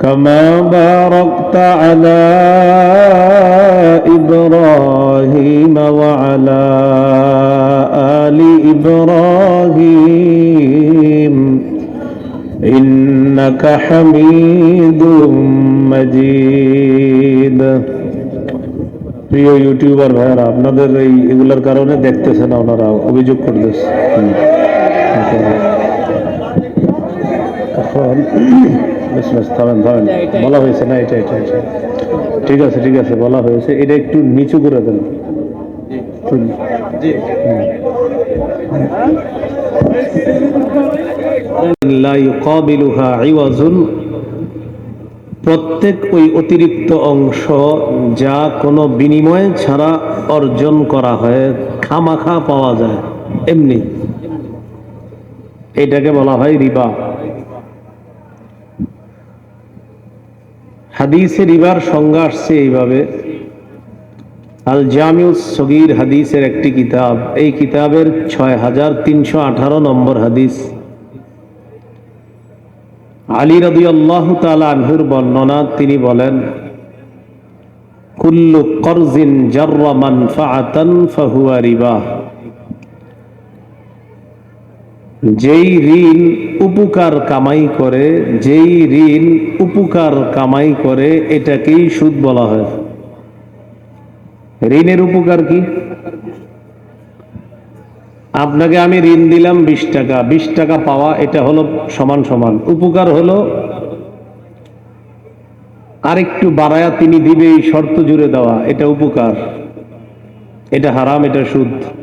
كما باركت على إبراهيم وعلى آل إبراهيم إنك حميد مجيد প্রিয় ইউটিউবার ভাইয়ারা আপনাদের এই এগুলোর কারণে দেখতেছে না ওনারা অভিযোগ করতেছে থামেন থামেন বলা হয়েছে না, এটা এটা ঠিক আছে ঠিক আছে, বলা হয়েছে। এটা একটু নিচু করে দেন। প্রত্যেক ওই অতিরিক্ত অংশ যা কোনো বিনিময় ছাড়া অর্জন করা হয়, খামাখা পাওয়া যায়, এমনি। এটাকে বলা হয় রিবা। হাদিসে রিবার সংজ্ঞা আসছে এইভাবে। আল জামিউস সগির হাদিসের একটি কিতাব। এই কিতাবের ছয় হাজার তিনশো আঠারো নম্বর হাদিস। আলী রবি আল্লাহ আনহুর বর্ণনা, তিনি বলেন, কুল্লু করজিন জাররা মানফাআতান ফাহুয়া রিবা যেই ঋণ উপকার কামাই করে, যেই ঋণ উপকার কামাই করে, এটাকেই সুদ বলা হয়। ঋণের উপকার কি? আপনাকে আমি ঋণ দিলাম বিশ টাকা বিশ টাকা পাওয়া, এটা হলো সমান সমান। উপকার হলো আরেকটু বাড়ায়া তিনি দিবে এই শর্ত জুড়ে দেওয়া, এটা উপকার। এটা হারাম, এটা সুদ।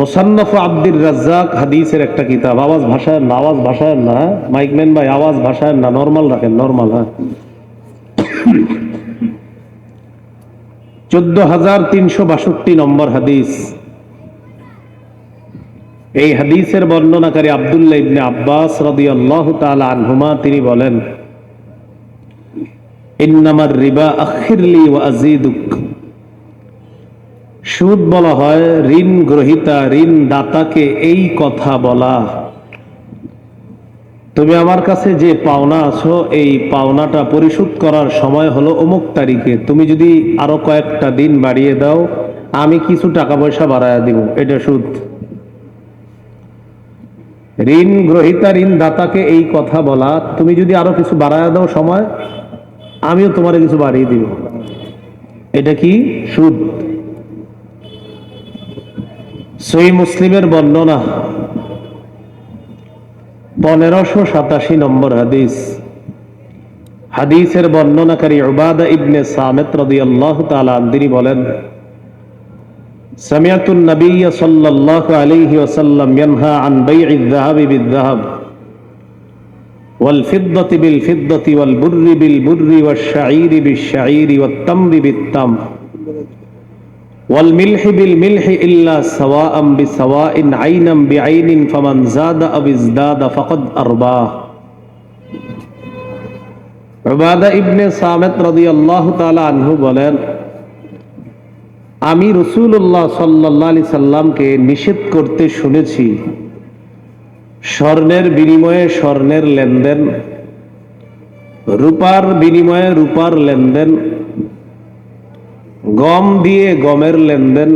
মোসান্নফ আব্দুর রাজ্জাক হাদিসের একটা কিতাব। আওয়াজ ভাষায় না, আওয়াজ ভাষায় না হ্যাঁ? মাইকম্যান ভাই, আওয়াজ ভাষায় না, নর্মাল রাখেন, নর্মাল হ্যাঁ? চোদ্দ হাজার তিনশো বাষট্টি নম্বর হাদিস। এই হাদিসের বর্ণনাকারী আবদুল্লাহ ইবনে আব্বাস রাদিয়াল্লাহু তাআলা আনহুমা, তিনি বলেন, ইন্নামার রিবা আখিরলি ওয়া আযীদুক। সুদ বলা হয়, ঋণ গ্রহিতা ঋণ দাতাকে এই কথা বলা। তুমি আমার কাছে যে পাওনা আছো, এই পাওনাটা পরিশোধ করার সময় হলো অমুক তারিখে। তুমি যদি আরও কয়েকটা দিন বাড়িয়ে দাও, আমি কিছু টাকা পয়সা বাড়ায় দিব, এটা সুদ। ঋণ গ্রহিতা ঋণ দাতাকে এই কথা বলা, তুমি যদি আরও কিছু বাড়ায় দাও সময়, আমিও তোমার কিছু বাড়িয়ে দিব। এটা কি? সুদ। সই মুসলিমের বর্ণনা পনেরোশো সাতাশি নম্বর হাদিস হাদিসের বর্ণনাকারী উবাদা ইবনে সামেত রাদিয়াল্লাহু তাআলা আন তিনি বলেন سمعت النبي صلى الله عليه وسلم ينهى عن بيع الذهب بالذهب والفضة بالفضة والبر بالبر والشعير بالشعير والتمر بالتمر ওয়াল মিলহি বিল মিলহি ইল্লা সাওয়াআম বিসাওয়াইন আইনাম বিআইনিন ফামান যাদা আও ইজদাদা ফাকাদ আরবা। উবাদা ইবনে সামেত রাদিয়াল্লাহু তাআলা আনহু বলেন, আমি রসুল্লাহ সাল্লাহ আলি সাল্লামকে নিষেধ করতে শুনেছি, স্বর্ণের বিনিময়ে স্বর্ণের লেনদেন, রূপার বিনিময়ে রূপার লেনদেন গম দিয়ে গমের লেনদেন,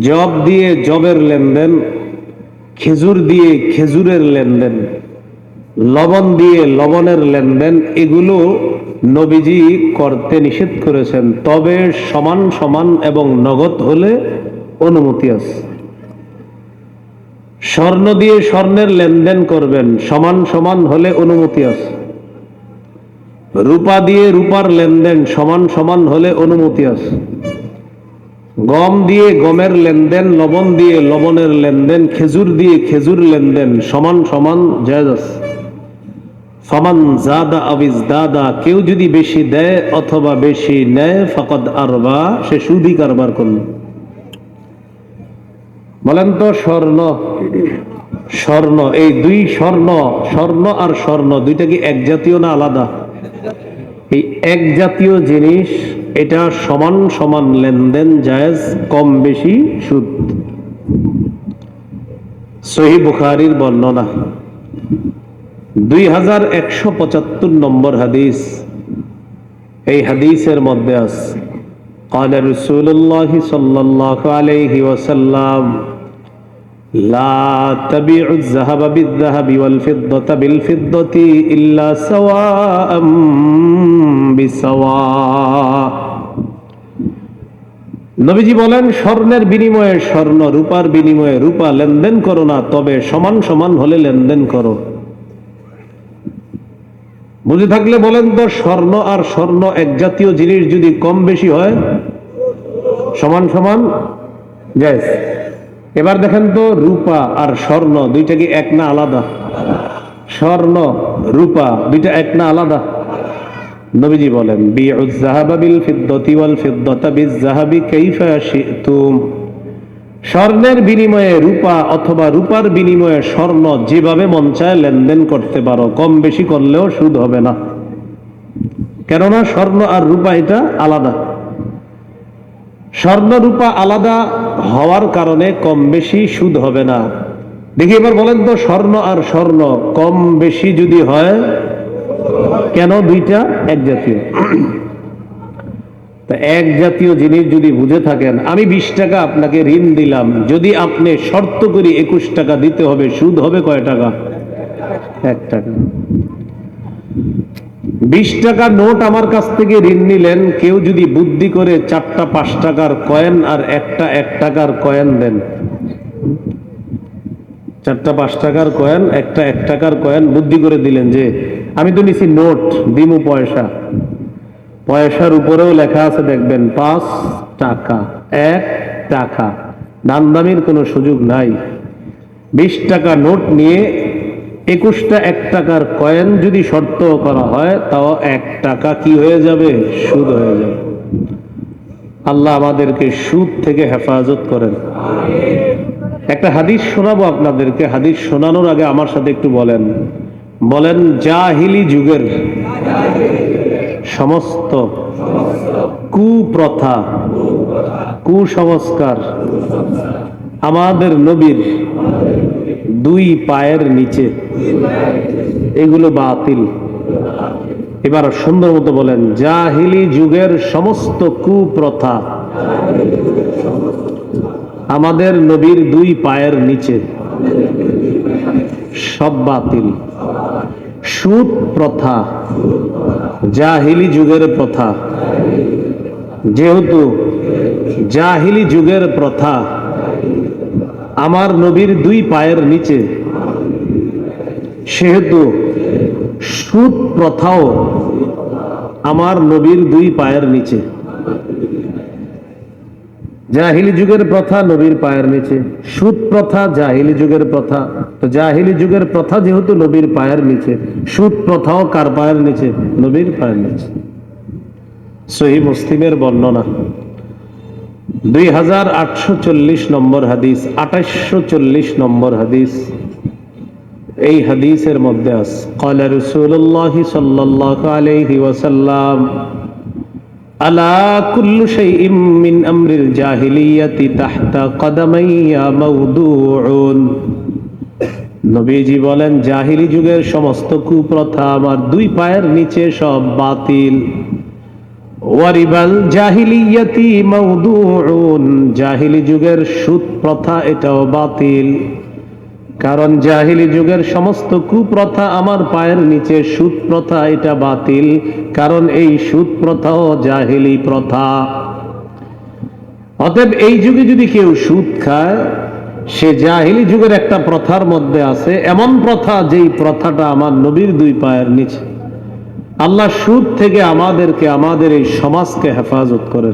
জব দিয়ে জবের লেনদেন, খেজুর দিয়ে খেজুরের লেনদেন, লবণ দিয়ে লবণের লেনদেন, এগুলো নবীজি করতে নিষেধ করেছেন। তবে সমান সমান এবং নগদ হলে অনুমতি আছে। স্বর্ণ দিয়ে স্বর্ণের লেনদেন করবেন, সমান সমান হলে অনুমতি আছে। রূপা দিয়ে রূপার লেনদেন সমান সমান হলে অনুমতি আছে। গম দিয়ে গমের লেনদেন, লবণ দিয়ে লবণের লেনদেন, খেজুর দিয়ে খেজুর লেনদেন সমান সমান জায়জ আছে। জাদা আবিজ দাদা, কেউ যদি বেশি দেয় অথবা বেশি নেয়, ফকদ আরবা, সে সুদি কারবার করল। বলেন তো স্বর্ণ স্বর্ণ, এই দুই স্বর্ণ স্বর্ণ আর স্বর্ণ, দুইটা কি এক জাতীয় না আলাদা? এই এক জাতীয় জিনিস এটা সমান সমান লেনদেন জায়েজ কম বেশি সুদ সহি বুখারির বর্ণনা দুই হাজার একশো পঁচাত্তর নম্বর হাদিস এই হাদিসের মধ্যে আছে قال رسول الله صلى الله عليه وسلم لا تبيع الذهب بالذهب والفضة بالفضة إلا سواء بسواء নবীজি বলেন স্বর্ণের বিনিময়ে স্বর্ণ রূপার বিনিময়ে রূপা লেনদেন করো না তবে সমান সমান হলে লেনদেন করো বুঝে থাকলে বলেন তো স্বর্ণ আর স্বর্ণ এক জাতীয় জিনিস যদি কম বেশি হয় সমান সমান জায়েজ এবার দেখেন তো রূপা আর স্বর্ণ, দুইটা কি এক না আলাদা? স্বর্ণ, রূপা, দুইটা এক না আলাদা? নবীজি বলেন ফিদ্দতি ওয়াল ফিদ্দতা শিতুম। স্বর্ণের বিনিময়ে রূপা অথবা রূপার বিনিময়ে স্বর্ণ যেভাবে মন চায় লেনদেন করতে পারো, কম বেশি করলেও সুদ হবে না। কেননা স্বর্ণ আর রূপা এটা আলাদা। স্বর্ণ, রূপা আলাদা হওয়ার কারণে কম বেশি সুদ হবে না। দেখি এবার বলেন তো, স্বর্ণ আর স্বর্ণ কম বেশি যদি হয়, কেন দুইটা? এক জাতীয়। তা এক জাতীয় জিনিস যদি বুঝে থাকেন, আমি বিশ টাকা আপনাকে ঋণ দিলাম, যদি আপনি শর্ত করি একুশ টাকা দিতে হবে, সুদ হবে কয় টাকা? এক টাকা। বিশ টাকা নোট আমার কাছ থেকে ঋণ নিলেন, কেউ যদি বুদ্ধি করে চারটা পাঁচ টাকার কয়েন আর একটা এক টাকার কয়েন দেন। চারটা পাঁচ টাকার কয়েন, একটা এক টাকার কয়েন বুদ্ধি করে দিলেন যে, আমি তো নিছি নোট, দিমু পয়সা। পয়সার উপরেও লেখা আছে, দেখবেন, পাঁচ টাকা, এক টাকা। দামদামির কোনো সুযোগ নাই। বিশ টাকা নোট নিয়ে একুশটা এক টাকার কয়েন যদি শর্ত করা হয়, তাও এক টাকা কি হয়ে যাবে? সুদ হয়ে যাবে। আল্লাহ আমাদেরকে সুদ থেকে হেফাজত করেন। একটা হাদিস শোনাবো আপনাদেরকে। হাদিস শোনানোর আগে আমার সাথে একটু বলেন। বলেন, জাহিলি যুগের সমস্ত কুপ্রথা, কুসংস্কার আমাদের নবীর দুই পায়ের নিচে। এগুলো বাতিল। এবার সুন্দর মতো বলেন, জাহিলি যুগের সমস্ত কুপ্রথা। আমাদের নবীর দুই পায়ের নিচে। সব বাতিল। সুদ প্রথা, জাহিলি যুগের প্রথা। যেহেতু জাহিলি যুগের প্রথা আমার নবীর দুই পায়ের নিচে। সেহেতু সুদ প্রথাও আমার নবীর দুই পায়ের নিচে। জাহিলি যুগের প্রথা, নবীর পায়ের নিচে। সুদ প্রথা, জাহিলি যুগের প্রথা। তো জাহিলি যুগের প্রথা যেহেতু নবীর পায়ের নিচে, সুদ প্রথাও কার পায়ের নিচে? নবীর পায়ের নিচে। সহি মুসলিমের বর্ণনা। দুই হাজার আটশো চল্লিশ নম্বর হাদিস আঠাশশো চল্লিশ নম্বর হাদিস। এই হাদিসের মধ্যে আস রসুল্লাহ সাল্লাহ আলহি আলা কুল্লু আমরিল জাহিলিয়াতি তাহতা নবীজি বলেন, জাহিলি যুগের সমস্ত কুপ্রথা আমার দুই পায়ের নিচে সব বাতিল। জাহিলি যুগের সুদ প্রথা এটাও বাতিল। কারণ জাহিলি যুগের সমস্ত কুপ্রথা আমার পায়ের নিচে, সুদ প্রথা এটা বাতিল। কারণ এই সুদ প্রথাও জাহিলি প্রথা। অতএব এই যুগে যদি কেউ সুদ খায়, সে জাহিলি যুগের একটা প্রথার মধ্যে আছে। এমন প্রথা যেই প্রথাটা আমার নবীর দুই পায়ের নিচে। আল্লাহ সুদ থেকে আমাদেরকে, আমাদের এই সমাজকে হেফাজত করে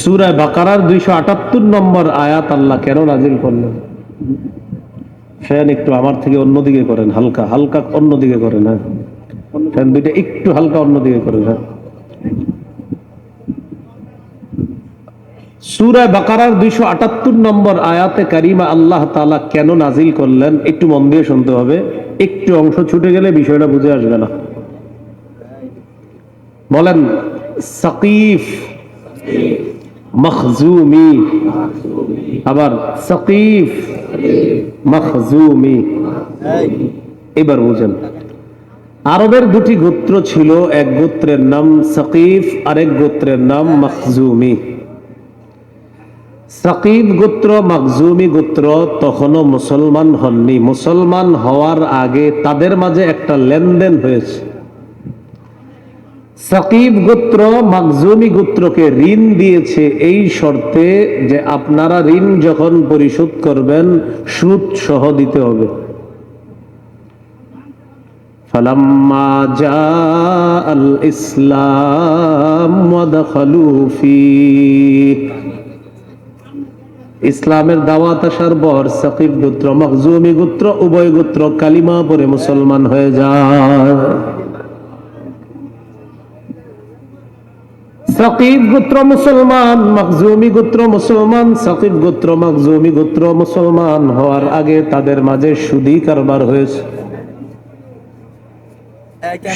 সুরায় বাকারার দুইশো আটাত্তর নম্বর আয়াত আল্লাহ কেন নাজিল করলেন? ফ্যান একটু আমার থেকে অন্যদিকে করেন, হালকা হালকা অন্যদিকে করেন হ্যাঁ। ফ্যান দুইটা একটু হালকা অন্যদিকে করেন হ্যাঁ। সুরা বাকারার দুইশো আটাত্তর নম্বর আয়াতে কারিমা আল্লাহ তালা কেন নাজিল করলেন? একটু মন দিয়ে শুনতে হবে। একটু অংশ ছুটে গেলে বিষয়টা বুঝে আসবে না। বলেন, সাকিফ, মখজুমি, আবার সাকিফ, মখজুমি। এবার বুঝেন, আরবের দুটি গোত্র ছিল, এক গোত্রের নাম সাকিফ, আরেক গোত্রের নাম মখজুমি। সাকিব গোত্র মখজুমি গোত্র তখনও মুসলমান হননি মুসলমান হওয়ার আগে তাদের মাঝে একটা লেনদেন হয়েছে সাকিব গোত্র মাকজুমি গোত্রকে ঋণ দিয়েছে এই শর্তে যে আপনারা ঋণ যখন পরিশোধ করবেন সুদ সহ দিতে হবে فلما جاء الإسلام ودخلوا فيه ইসলামের দাওয়াত আসার পর সাকিব গোত্র, মখজুমি গোত্র, উভয় গোত্র কালিমা পরে মুসলমান হয়ে যায়। সাকিব গোত্র মুসলমান, মখজুমি গোত্র মুসলমান, সাকিব গোত্র, মখজুমি গোত্র মুসলমান হওয়ার আগে তাদের মাঝে সুদি কারবার হয়েছে।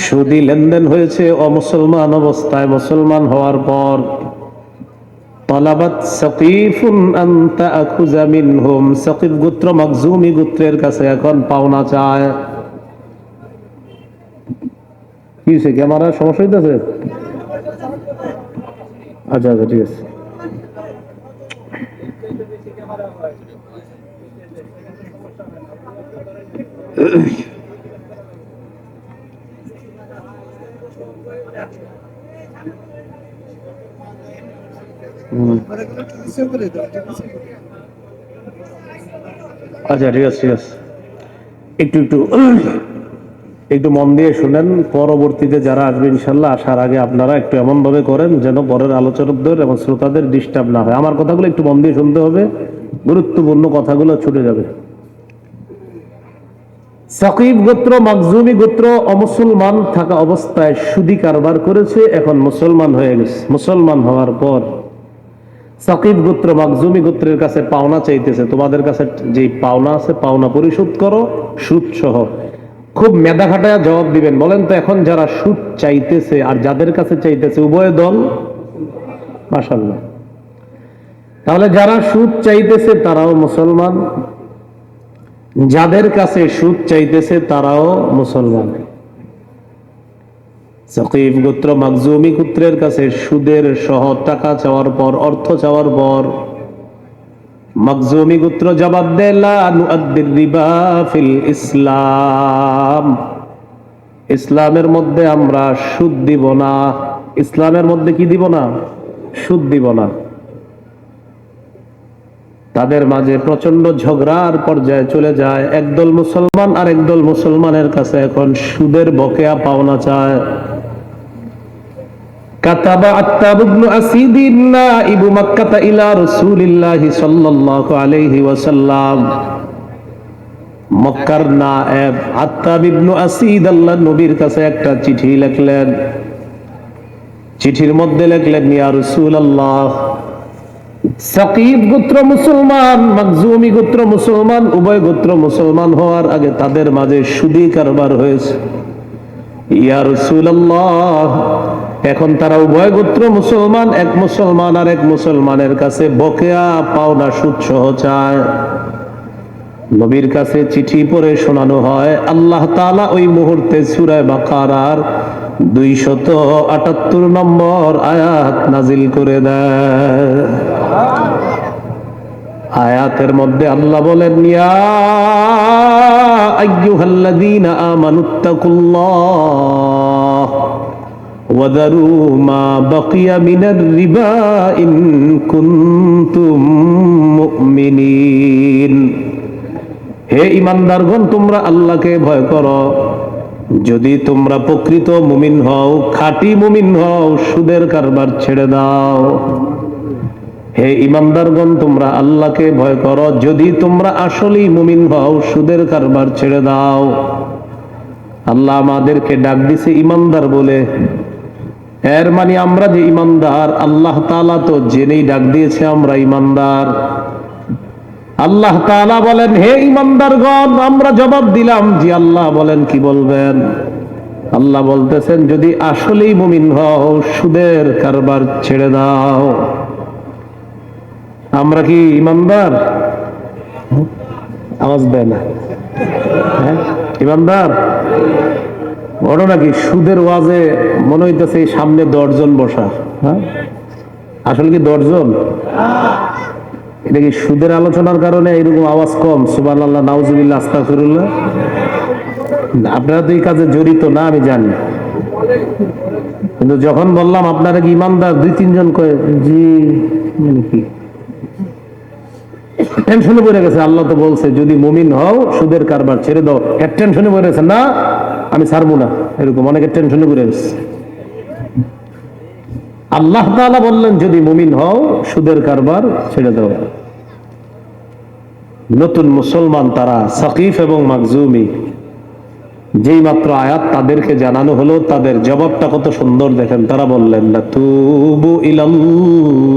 সুদি লেনদেন হয়েছে, অমুসলমান অবস্থায় মুসলমান হওয়ার পর তলাবাত সাকিফুন আন তাআখুযা মিনহুম। সাকিব গোত্র মখজুমি গোত্রের কাছে এখন পাওনা চায়। কি হয়েছে ক্যামেরা সমস্যা হইতেছে? আচ্ছা আচ্ছা ঠিক আছে। হুম। আচ্ছা ঠিক আছে ঠিক আছে। একটু একটু একটু মন দিয়ে শুনেন, পরবর্তীতে যারা আসবে, ইনশাল্লাহ, আসার আগে আপনারা একটু এমন ভাবে করেন যেন পরের আলোচকদের এবং শ্রোতাদের ডিস্টার্ব না হয়। আমার কথাগুলো একটু মন দিয়ে শুনতে হবে, গুরুত্বপূর্ণ কথাগুলো ছুটে যাবে। সাকিব গোত্র মাকজুমি গোত্র, অমুসলমান থাকা অবস্থায় সুদি কারবার করেছে, এখন মুসলমান হয়ে গেছে। মুসলমান হওয়ার পর সাকিব গোত্র মাকজুমি গোত্রের কাছে পাওনা চাইতেছে। তোমাদের কাছে যে পাওনা আছে, পাওনা পরিশোধ করো, সুদ সহ। খুব মেধা খাটায় জবাব দিবেন। বলেন তো এখন যারা সুদ চাইতেছে আর যাদের কাছে চাইতেছে উভয় দল? মাসাল্লাহ তাহলে যারা সুদ চাইতেছে তারাও মুসলমান। যাদের কাছে সুদ চাইতেছে তারাও মুসলমান। সকিব গোত্র মাকজুমি গোত্রের কাছে সুদের সহ টাকা চাওয়ার পর, অর্থ চাওয়ার পর মাকজুমি গোত্র জবাব দেয়, লা নুআদ্দির রিবা ফিল ইসলাম। ইসলামের মধ্যে আমরা সুদ দিব না। ইসলামের মধ্যে কি দিব না? সুদ দিব না। তাদের মাঝে প্রচণ্ড ঝগড়ার পর্যায়ে চলে যায়। একদল মুসলমান আর একদল মুসলমানের কাছে এখন সুদের বকেয়া পাওনা চায়। كتب عتاب بن أسيد نائب مكة إلى رسول الله صلى الله عليه وسلم মক্কার নায়েব আত্তাব ইবনু আসিদ আল্লাহ নবীর কাছে একটা চিঠি লিখলেন চিঠির মধ্যে লিখলেন ইয়া রাসূলুল্লাহ সাকিব গোত্র মুসলমান মাকজুমি গোত্র মুসলমান উভয় গোত্র মুসলমান হওয়ার আগে তাদের মাঝে সুদি কারবার হয়েছে ইয়া রাসূলুল্লাহ এখন তারা উভয় গোত্র মুসলমান, এক মুসলমান আর এক মুসলমানের কাছে বকেয়া পাওনা সুদ সহ চায় নবীর কাছে চিঠি পড়ে শোনানো হয়, আল্লাহ তালা ওই মুহূর্তে সূরা বাকারার দুইশত আটাত্তর নম্বর আয়াত নাজিল করে দেয়। আয়াতের মধ্যে আল্লাহ বলেন, ইয়া আইয়ুহাল্লাযীনা আমানুত্তাকুল্লাহ وذروا ما بقي من الربا إن كنتم مؤمنين হে ইমানদারগণ তোমরা আল্লাহকে ভয় করো যদি তোমরা প্রকৃত মুমিন হও খাঁটি মুমিন হও সুদের কারবার ছেড়ে দাও হে ইমানদারগণ তোমরা আল্লাহকে ভয় করো যদি তোমরা আসলেই মুমিন হও সুদের কারবার ছেড়ে দাও আল্লাহ আমাদেরকে ডাক দিছে ইমানদার বলে এর মানে আমরা যে ইমানদার, আল্লাহ তাআলা তো জেনেই ডাক দিয়েছে আমরা ইমানদার। আল্লাহ তাআলা বলেন, হে ইমানদারগণ, আমরা জবাব দিলাম। জি, আল্লাহ বলেন, কি বলবেন? আল্লাহ বলতেছেন, যদি আসলেই মুমিন হও, সুদের কারবার ছেড়ে দাও। আমরা কি ইমানদার? আওয়াজ দেয় না। হ্যাঁ ইমানদার? বড় নাকি? সুদের ওয়াজে মনে হইতেছে এই সামনে দশজন বসা হ্যাঁ? আসলে কি দশজন? এটা কি সুদের আলোচনার কারণে এরকম আওয়াজ কম? সুবান আল্লাহ নাউজুবিল্লাহ আস্তাফিরুল্লাহ আপনারা তো এই কাজে জড়িত না, আমি জানি। কিন্তু যখন বললাম, আপনারা কি ইমানদার? দুই, তিনজন কয়ে, জি মানে কি? টেনশনে পড়ে গেছে, আল্লাহ তো বলছে, যদি মুমিন হও, সুদের কারবার ছেড়ে দাও। এর টেনশনে পড়ে গেছে, না, আমি ছাড়বো না। এরকম অনেকের টেনশনে পড়ে গেছে। আল্লাহ তাআলা বললেন, যদি মুমিন হও, সুদের কারবার ছেড়ে দাও। নতুন মুসলমান তারা সাকিফ এবং মাকজুমি, যেই মাত্র আয়াত তাদেরকে জানানো হলো, তাদের জবাবটা কত সুন্দর দেখেন। তারা বললেন না তুবু ইলাল্লাহ।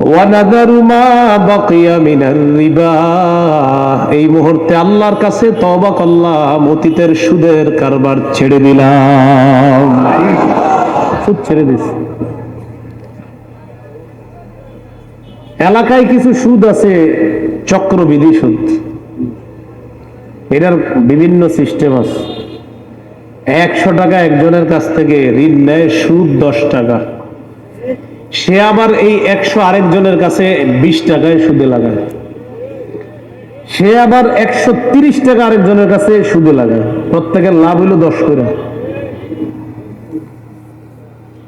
ওয়ানাদারু মা বাকিয়া রিবা। এই মুহূর্তে আল্লাহর কাছে তওবা করলাম, অতীতের সুদের কারবার ছেড়ে দিলাম। সুদ ছেড়ে দিছি। এলাকায় কিছু সুদ আছে, চক্রবিধি সুদ। এটার বিভিন্ন সিস্টেম আছে। একশো টাকা একজনের কাছ থেকে ঋণ নেয় সুদ দশ টাকা। সে আবার এই একশো আরেকজনের কাছে বিশ টাকায় সুদে লাগায়। সে আবার একশো তিরিশ টাকা আরেকজনের কাছে সুদে লাগায়। প্রত্যেকের লাভ হইল দশ করে।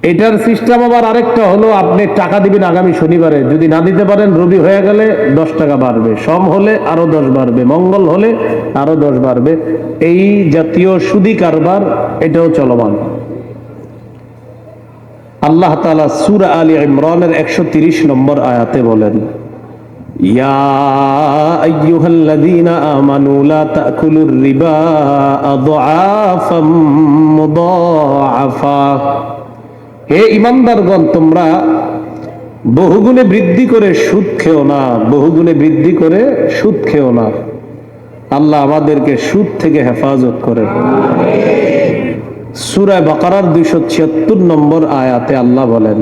এটার সিস্টেম আবার আরেকটা হলো, আপনি টাকা দিবেন আগামী শনিবারে। যদি না দিতে পারেন, রবি হয়ে গেলে দশ টাকা বাড়বে। সম হলে আরও দশ বাড়বে। মঙ্গল হলে আরও দশ বাড়বে। এই জাতীয় সুদি কারবার, এটাও চলমান। আল্লাহ তালা সুর আলী ইমরানের একশো তিরিশ নম্বর আয়াতে বলেন হে ইমানদারগণ, তোমরা বহুগুণে বৃদ্ধি করে সুদ খেও না, বহুগুণে বৃদ্ধি করে সুদ খেও না। আল্লাহ আমাদেরকে সুদ থেকে হেফাজত করেন। সুরায় বাকারার দুইশো ছিয়াত্তর নম্বর আয়াতে আল্লাহ বলেন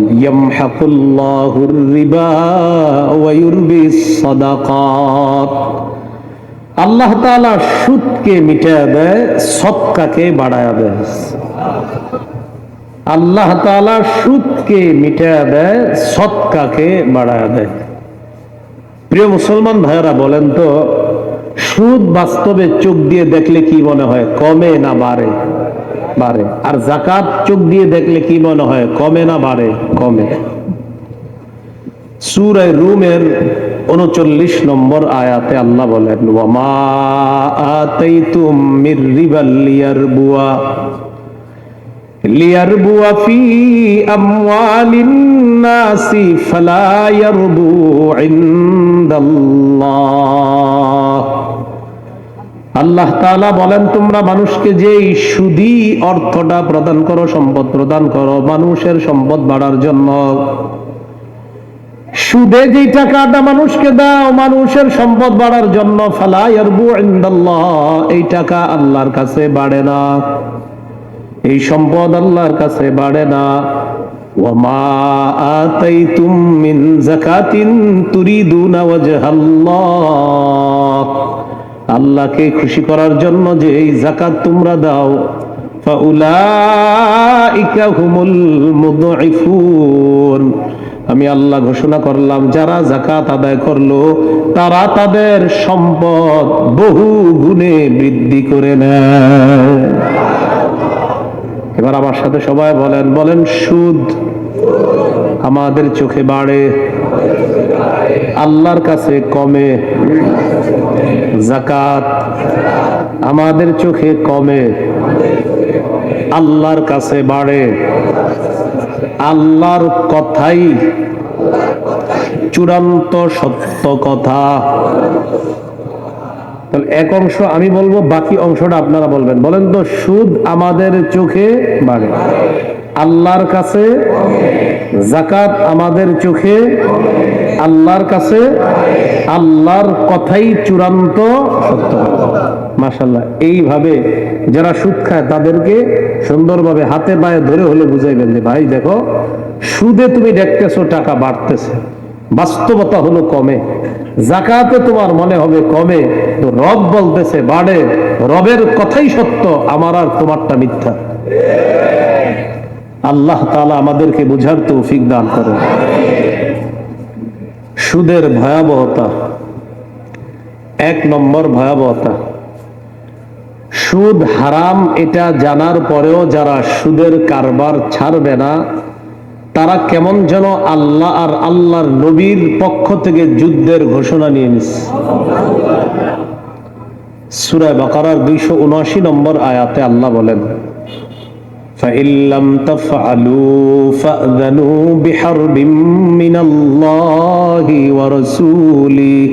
আল্লাহ তাআলা সুদকে মিটায় দেয়, সদকাকে বাড়ায় দেয়। আল্লাহ তাআলা সুদকে মিটায় দেয়, সদকাকে বাড়ায় দেয়। প্রিয় মুসলমান ভাইয়েরা, বলেন তো, সুদ বাস্তবে চোখ দিয়ে দেখলে কি মনে হয়, কমে না বাড়ে? বাড়ে। আর জাকাত চোখ দিয়ে দেখলে কি মনে হয়? কমে না বাড়ে? কমে। সুরায় রুমের উনচল্লিশ নম্বর আয়াতে আল্লাহ বলেন লিয়ারবুয়া। ফালা ইয়ারবু ইনদাল্লাহ। আল্লাহ তাআলা বলেন, তোমরা মানুষকে যে এই সুদি অর্থটা প্রদান করো, সম্পদ প্রদান করো, মানুষের সম্পদ বাড়ার জন্য। সুদে যে টাকাটা মানুষকে দাও, মানুষের সম্পদ বাড়ার জন্য, ফালা ইয়ারবু এই টাকা আল্লাহর কাছে বাড়ে না। এই সম্পদ আল্লাহর কাছে বাড়ে না। আতাইতুম মিন যাকাতিন তুরিদুনা ওয়াজহাল্লাহ। আল্লাহকে খুশি করার জন্য যে এই জাকাত তোমরা দাও আমি আল্লাহ ঘোষণা করলাম, যারা জাকাত আদায় করল, তারা তাদের সম্পদ বহু গুণে বৃদ্ধি করে নেয়। এবার আমার সাথে সবাই বলেন বলেন, সুদ আমাদের চোখে বাড়ে। আল্লাহর কাছে কমে জাকাত আমাদের চোখে কমে, আল্লাহর কাছে বাড়ে। আল্লাহর কথাই চূড়ান্ত সত্য কথা। তাহলে এক অংশ আমি বলব, বাকি অংশটা আপনারা বলবেন। বলেন তো, সুদ আমাদের চোখে বাড়ে, আল্লাহর কাছে জাকাত আমাদের চোখে আল্লাহর কাছে, আল্লাহর কথাই চূড়ান্ত সত্য। মাশাল্লাহ এইভাবে যারা সুদ খায় তাদেরকে সুন্দরভাবে হাতে পায়ে ধরে হলে বুঝাইবেন যে, ভাই দেখো, সুদে তুমি দেখতেছো টাকা বাড়তেছে। বাস্তবতা হলো কমে। জাকাতে তোমার মনে হবে কমে। তো রব বলতেছে, বাড়ে। রবের কথাই সত্য, আমার আর তোমারটা মিথ্যা। আল্লাহ তাআলা আমাদেরকে বুঝার তৌফিক দান করেন। সুদের ভয়াবহতা, এক নম্বর ভয়াবহতা। সুদ হারাম, এটা জানার পরেও যারা সুদের কারবার ছাড়বে না, তারা কেমন যেন আল্লাহ আর আল্লাহর নবীর পক্ষ থেকে যুদ্ধের ঘোষণা নিয়ে নিচ্ছে সুরায় বাকারার দুইশো উনআশি নম্বর আয়াতে আল্লাহ বলেন فإن لم تفعلوا فأذنوا بحرب من الله ورسوله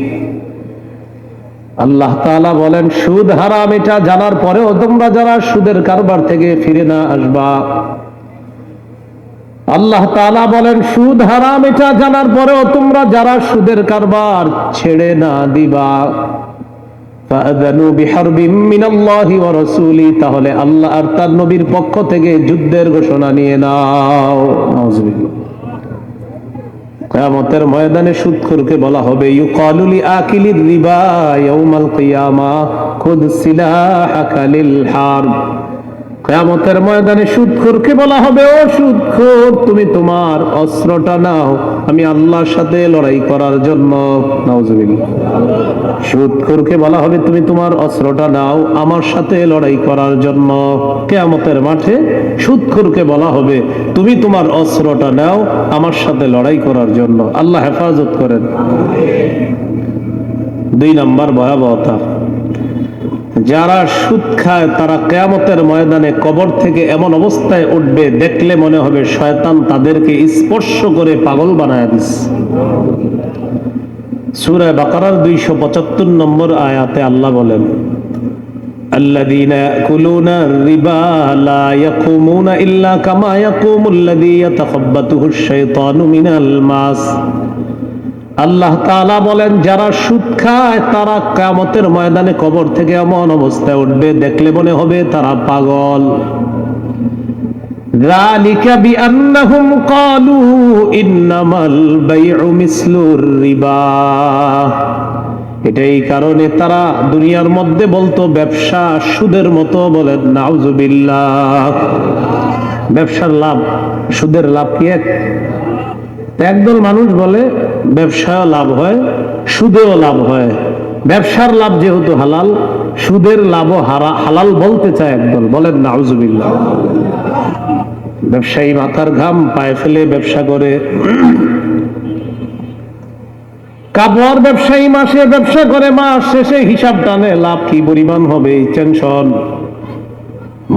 আল্লাহ তাআলা বলেন সুদ হারাম এটা জানার পরেও তোমরা যারা সুদের কারবার থেকে ফিরে না আসবা আল্লাহ তাআলা বলেন সুদ হারাম এটা জানার পরেও তোমরা যারা সুদের কারবার ছেড়ে না দিবা তাহলে আল্লাহ আর তার নবীর পক্ষ থেকে যুদ্ধের ঘোষণা নিয়ে নাও। ময়দানে সুদখোরকে বলা হবে ইউকালুলি আকিলির রিবা ইয়াউমাল কিয়ামা খুদ সিলাহাকা লিল হারব। কিয়ামতের ময়দানে সুদখোরকে বলা হবে ও সুদখোর তুমি তোমার অস্ত্রটা নাও। আমি আল্লাহর সাথে লড়াই করার জন্য। সুদখোরকে বলা হবে, তুমি তোমার অস্ত্রটা নাও আমার সাথে লড়াই করার জন্য। কেয়ামতের মাঠে সুদখোরকে বলা হবে, তুমি তোমার অস্ত্রটা নাও আমার সাথে লড়াই করার জন্য। আল্লাহ হেফাজত করেন। দুই নাম্বার ভয়াবহতা। যারা সুদ খায় তারা কেয়ামতের ময়দানে কবর থেকে এমন অবস্থায় উঠবে দেখলে মনে হবে শয়তান তাদেরকে স্পর্শ করে পাগল বানায় দিচ্ছে সূরা বাকারার দুইশো পঁচাত্তর নম্বর আয়াতে আল্লাহ বলেন الذين يأكلون الربا لا يقومون إلا كما يقوم الذي يتخبطه الشيطان من الماس আল্লাহ তাআলা বলেন যারা সুদ খায় তারা কিয়ামতের ময়দানে কবর থেকে এমন অবস্থায় উঠবে দেখলে মনে হবে তারা পাগল ذلك بأنهم قالوا إنما البيع مثل الربا এটাই কারণে তারা দুনিয়ার মধ্যে বলতো ব্যবসা সুদের মতো বলেন নাউজুবিল্লাহ ব্যবসার লাভ সুদের লাভ কি এক একদল মানুষ বলে ব্যবসায় লাভ হয়, সুদেও লাভ হয়। ব্যবসার লাভ যেহেতু হালাল, সুদের লাভও হারা হালাল বলতে চায় একদল। বলেন নাউজুবিল্লাহ ব্যবসায়ী মাথার ঘাম, পায়ে ফেলে ব্যবসা করে। কাপড় ব্যবসায়ী মাসে ব্যবসা করে, মাস শেষে হিসাব টানে লাভ কি পরিমাণ হবে টেনশন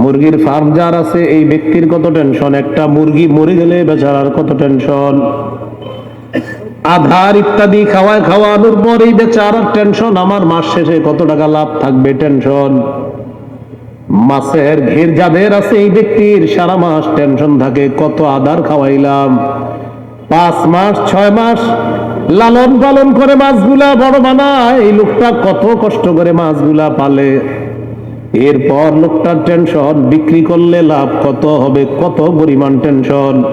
মুরগির ফার্ম যার আছে, এই ব্যক্তির কত টেনশন একটা মুরগি মরে গেলে বেচারার কত টেনশন আধার ইত্যাদি খাওয়ায় খাওয়ানোর পর এই বেচারার টেনশন, আমার মাস শেষে কত টাকা লাভ থাকবে টেনশন? মাছের ঘের যাদের আছে এই ব্যক্তির সারা মাস টেনশন থাকে, কত আধার খাওয়াইলাম? পাঁচ মাস, ছয় মাস, লালন পালন করে মাছগুলা বড় বানায়, এই লোকটা কত কষ্ট করে মাছগুলা পালে। এরপর লোকটার টেনশন, বিক্রি করলে লাভ কত হবে, কত পরিমাণ টেনশন?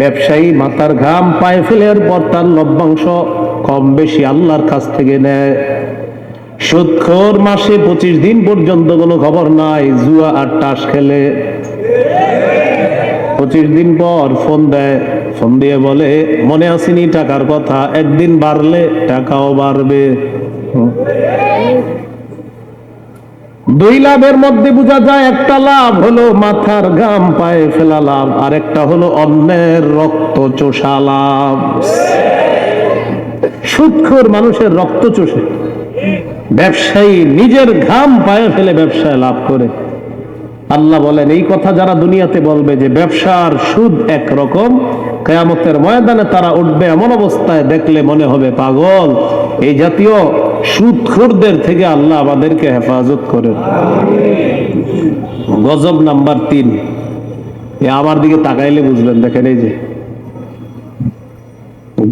ব্যবসায়ী মাথার ঘাম পায়ে ফেলের পর তার লভ্যাংশ কম বেশি আল্লাহর কাছ থেকে নেয়। সুদখোর মাসে পঁচিশ দিন পর্যন্ত কোনো খবর নাই, জুয়া আর টাস খেলে। পঁচিশ দিন পর ফোন দেয়, ফোন দিয়ে বলে, মনে আসেনি টাকার কথা, একদিন বাড়লে টাকাও বাড়বে। দুই লাভের মধ্যে বোঝা যায় একটা লাভ হলো মাথার ঘাম, পায়ে ফেলা লাভ আর একটা হলো অন্যের রক্ত চোষা লাভ। সুৎখোর মানুষের রক্ত চোষে। ব্যবসায়ী নিজের ঘাম, পায়ে ফেলে ব্যবসায় লাভ করে। আল্লাহ বলেন, এই কথা যারা দুনিয়াতে বলবে যে ব্যবসার সুদ এক রকম কেয়ামতের ময়দানে তারা উঠবে এমন অবস্থায় দেখলে মনে হবে পাগল। এই জাতীয় সুদখোরদের থেকে আল্লাহ আমাদেরকে হেফাজত করে গজব নাম্বার তিন। এ আমার দিকে তাকাইলে বুঝবেন, দেখেন এই যে।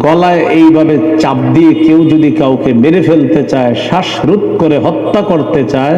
গলায় এইভাবে চাপ দিয়ে কেউ যদি কাউকে মেরে ফেলতে চায়, শ্বাসরোধ করে হত্যা করতে চায়